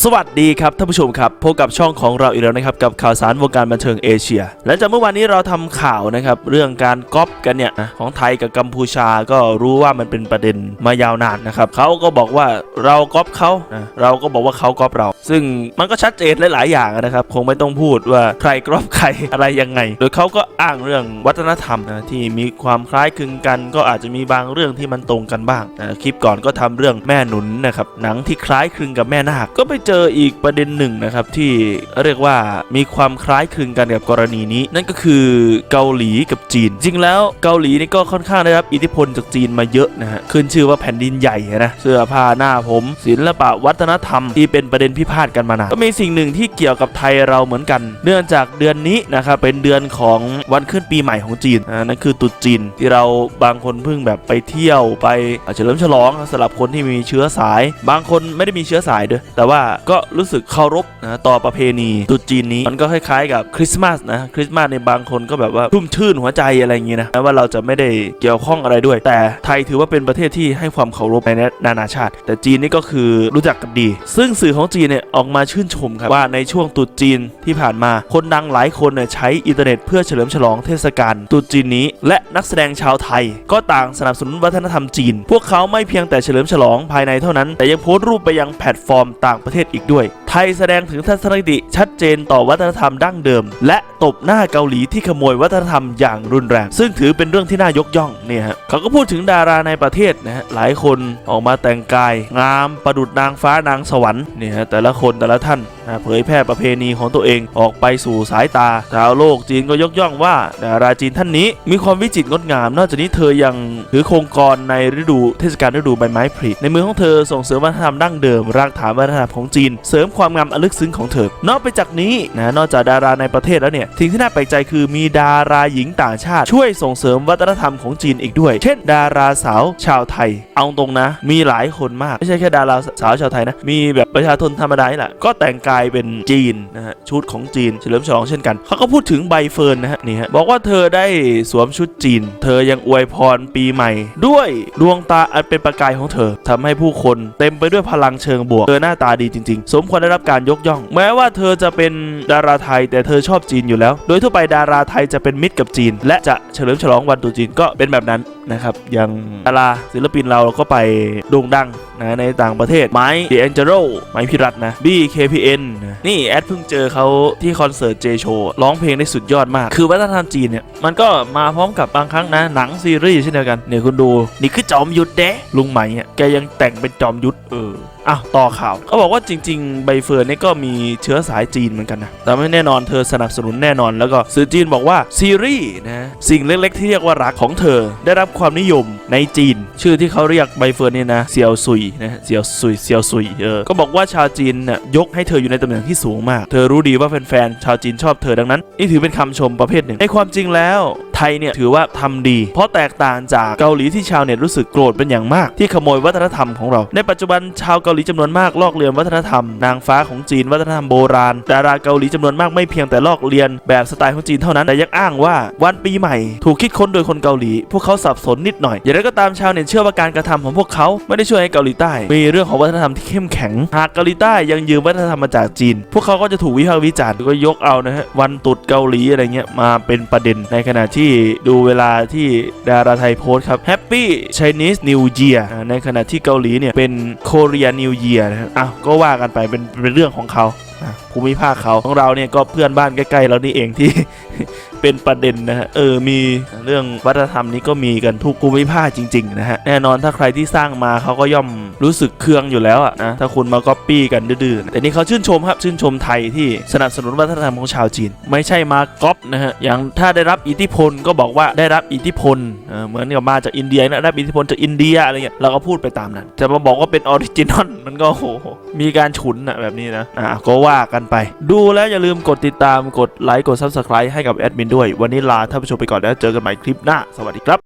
สวัสดีครับท่านผู้ชมครับพบกับช่องของเราอีกแล้วนะครับกับข่าวสารวงการบันเทิงเอเชียหลังจากเมื่อวานนี้เราทำข่าวนะครับเรื่องการก๊อปกันเนี่ยนะของไทยกับกัมพูชาก็รู้ว่ามันเป็นประเด็นมายาวนานนะครับเขาก็บอกว่าเราก๊อปเขาเราก็บอกว่าเขาก๊อปเรา ซึ่งมันก็ชัดเจนหลาย ๆ อย่างนะครับ คงไม่ต้องพูดว่าใครก๊อปใครอะไรยังไง โดยเขาก็อ้างเรื่องวัฒนธรรมนะที่มีความคล้ายคลึงกัน ก็อาจจะมีบางเรื่องที่มันตรงกันบ้างนะคลิปก่อนก็ทำเรื่องแม่หนุนนะครับหนังที่คล้ายคลึงกับแม่นาคก็ไปเจออีกประเด็นหนึ่งนะครับที่เรียกว่ามีความคล้ายคลึงกันกับกรณีนี้ นั่นก็คือเกาหลีกับจีน จริงแล้วเกาหลีนี่ก็ค่อนข้างได้รับอิทธิพลจากจีนมาเยอะนะฮะขึ้นชื่อว่าแผ่นดินใหญ่นะเสื้อผ้าหน้าผมศิลปะวัฒนธรรมที่เป็นประเด็นพิพาทกันมานานก็มีสิ่งหนึ่งที่เกี่ยวกับไทยเราเหมือนกัน เนื่องจากเดือนนี้นะครับเป็นเดือนของวันขึ้นปีใหม่ของจีนอ่านั่นคือตรุษจีนที่เราบางคนเพิ่งแบบไปเที่ยวไปเฉลิมฉลองสำหรับคนที่มีเชื้อสาย บางคนไม่ได้มีเชื้อสายด้วยแต่ว่าก็รู้สึกเคารพนะต่อประเพณีตรุษจีนนี้มันก็คล้ายๆกับคริสต์มาสนะคริสต์มาสในบางคนก็แบบว่าชุ่มชื่นหัวใจอะไรอย่างงี้นะแม้ว่าเราจะไม่ได้เกี่ยวข้องอะไรด้วย แต่ไทยถือว่าเป็นประเทศที่ให้ความเคารพในนานาชาติ แต่จีนนี่ก็คือรู้จักกันดี ซึ่งสื่อของจีนเนี่ยออกมาชื่นชมครับว่าในช่วงตรุษจีนที่ผ่านมาคนดังหลายคนเนี่ยใช้อินเทอร์เน็ตเพื่อเฉลิมฉลองเทศกาลตรุษจีนนี้ และนักแสดงชาวไทย ก็ต่างสนับสนุนวัฒนธรรมจีน พวกเขาไม่เพียงแต่เฉลิมฉลองภายในเท่านั้น แต่ยังโพสต์รูปไปยังแพลตฟอร์มต่างประเทศประเทศอีกด้วย ไทยแสดงถึงทัศนคติชัดเจนต่อวัฒนธรรมดั้งเดิม และตบหน้าเกาหลีที่ขโมยวัฒนธรรมอย่างรุนแรง ซึ่งถือเป็นเรื่องที่น่ายกย่องเนี่ยฮะเขาก็พูดถึงดาราในประเทศนะฮะหลายคนออกมาแต่งกาย งามประดุจนางฟ้านางสวรรค์เนี่ยฮะแต่ละคนแต่ละท่านนะเผยแพร่ประเพณีของตัวเองออกไปสู่สายตาชาวโลกจีนก็ยกย่องว่าดาราจีนท่านนี้ มีความวิจิตรงดงาม นอกจากนี้เธอยังถือโครงกรในฤดูเทศกาลฤดูใบไม้ผลิในมือของเธอส่งเสริมวัฒนธรรมดั้งเดิมรากฐานวัฒนธรรมของจีน เสริมความความงามอลึกซึ้งของเธอ นอกไปจากนี้นะนอกจากดาราในประเทศแล้วเนี่ยสิ่งที่น่าแปลกใจคือมีดาราหญิงต่างชาติ ช่วยส่งเสริมวัฒนธรรมของจีนอีกด้วย เช่น ดาราสาวชาวไทย เอาตรงนะ มีหลายคนมาก ไม่ใช่แค่ดาราสาวชาวไทยนะ มีแบบประชาชนธรรมดาแหละก็แต่งกายเป็นจีนนะฮะชุดของจีนเฉลิมฉลองเช่นกันเขาก็พูดถึงใบเฟิร์นนะฮะนี่ฮะบอกว่าเธอได้สวมชุดจีน เธอยังอวยพรปีใหม่ ด้วยดวงตาอันเป็นประกายของเธอทำให้ผู้คนเต็มไปด้วยพลังเชิงบวกเธอหน้าตาดีจริง ๆ สมควรได้รับการยกย่อง แม้ว่าเธอจะเป็นดาราไทยแต่เธอชอบจีนอยู่แล้ว โดยทั่วไปดาราไทยจะเป็นมิตรกับจีน และจะเฉลิมฉลองวันตรุษจีนก็เป็นแบบนั้นนะครับอย่างดาราศิลปินเราก็ไปโด่งดังนะในต่างประเทศไม้เดแองเจโรไม้พิรัตน์นะ BKPN นะนี่แอดเพิ่งเจอเขาที่คอนเสิร์ตเจโชร้องเพลงได้สุดยอดมาก คือวัฒนธรรมจีนเนี่ย มันก็มาพร้อมกับบางครั้งนะ หนังซีรีส์เช่นเดียวกัน เนี่ยคุณดู นี่คือจอมยุทธเด้ลุงไหมอะแกยังแต่งเป็นจอมยุทธเอออ้าวต่อข่าวเขาบอกว่าจริง ๆ ใบเฟิร์นนี่ก็มีเชื้อสายจีนเหมือนกันนะ แต่ไม่แน่นอนเธอสนับสนุนแน่นอนแล้วก็สื่อจีนบอกว่าซีรีส์นะสิ่งเล็กๆที่เรียกว่ารักของเธอได้รับความนิยมในจีน ชื่อที่เขาเรียกใบเฟิร์นเนี่ยนะเซียวซุยนะเซียวซุยเซียวซุยเออก็บอกว่าชาวจีนน่ะยกให้เธออยู่ในตำแหน่งที่สูงมาก เธอรู้ดีว่าแฟนๆชาวจีนชอบเธอดังนั้น นี่ถือเป็นคำชมประเภทหนึ่งในความจริงแล้วไทยเนี่ยถือว่าทำดี เพราะแตกต่างจากเกาหลีที่ชาวเน็ตรู้สึกโกรธเป็นอย่างมาก ที่ขโมยวัฒนธรรมของเรา ในปัจจุบันชาวเกาหลีจำนวนมากลอกเลียนวัฒนธรรม นางฟ้าของจีนวัฒนธรรมโบราณดาราเกาหลีจำนวนมากไม่เพียงแต่ลอกเลียนแบบสไตล์ของจีนเท่านั้นแต่ยังอ้างว่าวันปีใหม่ ถูกคิดค้นโดยคนเกาหลี พวกเขาสับสนนิดหน่อย อย่างไรก็ตามชาวเน็ตเชื่อว่าการกระทำของพวกเขาไม่ได้ช่วยให้เกาหลีใต้ มีเรื่องของวัฒนธรรมที่เข้มแข็ง หากเกาหลีใต้ยังยืมวัฒนธรรมมาจากจีน พวกเขาก็จะถูกวิพากษ์วิจารณ์ก็ยกเอานะฮะวันตรุษเกาหลีอะไรเงี้ยมาเป็นประเด็นในขณะที่ดูเวลาที่ดาราไทยโพสต์ครับ Happy Chinese New Year ในขณะที่เกาหลีเนี่ยเป็น Korea New Year นะอ้าวก็ว่ากันไปเป็นเป็นเรื่องของเขา ภูมิภาคเขาของเราเนี่ยก็เพื่อนบ้านใกล้ๆเรานี่เองที่เป็นประเด็นนะฮะเออมีเรื่องวัฒนธรรมนี้ก็มีกันทุกภูมิภาคจริงๆนะฮะแน่นอนถ้าใครที่สร้างมาเขาก็ย่อมรู้สึกเคืองอยู่แล้วอะนะถ้าคุณมาก๊อปปี้กันดื้อๆแต่นี่เขาชื่นชมครับชื่นชมไทยที่สนับสนุนวัฒนธรรมของชาวจีน ไม่ใช่มาก๊อปนะฮะอย่างถ้าได้รับอิทธิพลก็บอกว่าได้รับอิทธิพลเเหมือนกับมาจากอินเดียนะได้รับอิทธิพลจากอินเดียอะไรเงี้ยเราก็พูดไปตามนั้นจะมาบอกว่าเป็นออริจินอลมันก็โหมีการฉุนอะแบบนี้นะอะก็ว่ากันไป ดูแล้วอย่าลืมกดติดตามกดไลค์กด subscribe ให้กับแอดมินด้วย วันนี้ลาท่านผู้ชมไปก่อนแล้วเจอกันใหม่คลิปหน้า สวัสดีครับ